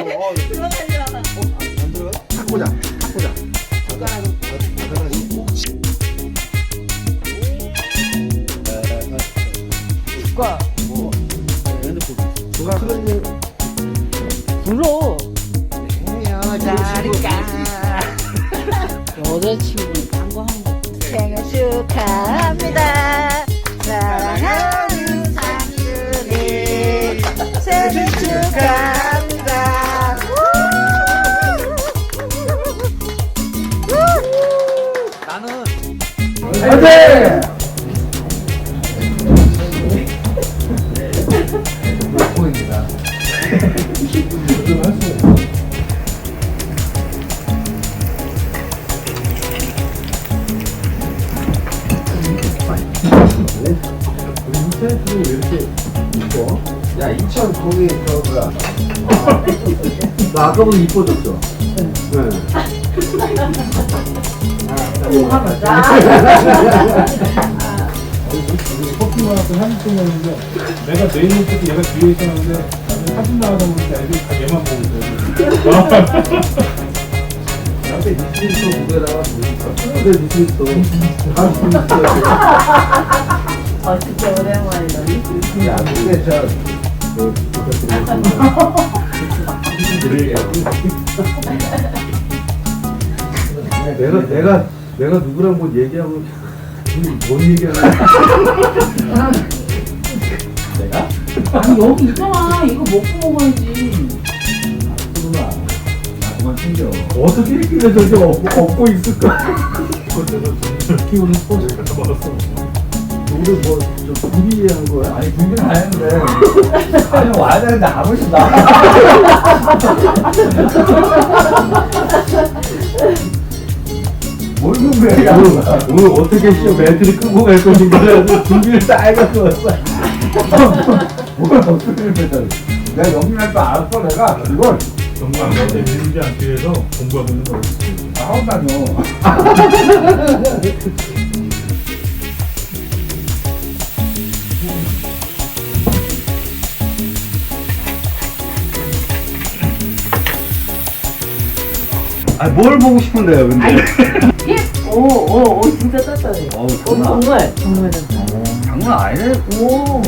어. 안 들어가? 탁보자, 탁 보자. 과 누가 그런 불러. 여자니까. 여자친구 딴거 하는 거. 생일 축하합니다. 사랑하는 상준이 생일 축하 안돼. 보입니다. 왜 이렇게 이뻐? 야, 인천 거기 저 뭐야? 나 아까보다 이뻐졌어. 네. 커피 나와서 사진 찍었는데 내가 내 있는 때도 얘가 뒤에 있었는데 나는 사진 나가다 보니까 애들이 다 얘만 보고 있어. 나한테 미스터 무게다가 보니까 근데 미스터 다 미스터 아 진짜 오랜만이다. 야 근데 저 그, 내가 내가 내가 누구랑 뭐 얘기하고 뭔 얘기하는 거야? 내가? 아니 여기 있잖아. 이거 먹고 먹어야지. 그러나 나 그만 챙겨 어떻게 이렇게 저기 업고, 업고 있을까? 키우는 소리를 먹었어 우리 뭐저 분위기한 거야? 아니 분위기는 안 했는데 아니 와야 되는데 한 번씩 나 뭘 궁금해 오늘, 오늘 어떻게 쇼 멘트를 끄고 갈 것인가 준비를 다 해가지고 왔어 뭘 어떻게 멘트를 내가 영리할 줄 알았어 내가 이걸 정말 아무한테 밀리지 않기 위해서 공부하고 있는 거였지. 나온다뇨 아, 뭘 보고 싶은데요, 근데? 오오 오, 진짜 따뜻해. 어우, 오, 정말 정말 따뜻해. 장난 아니네. 오.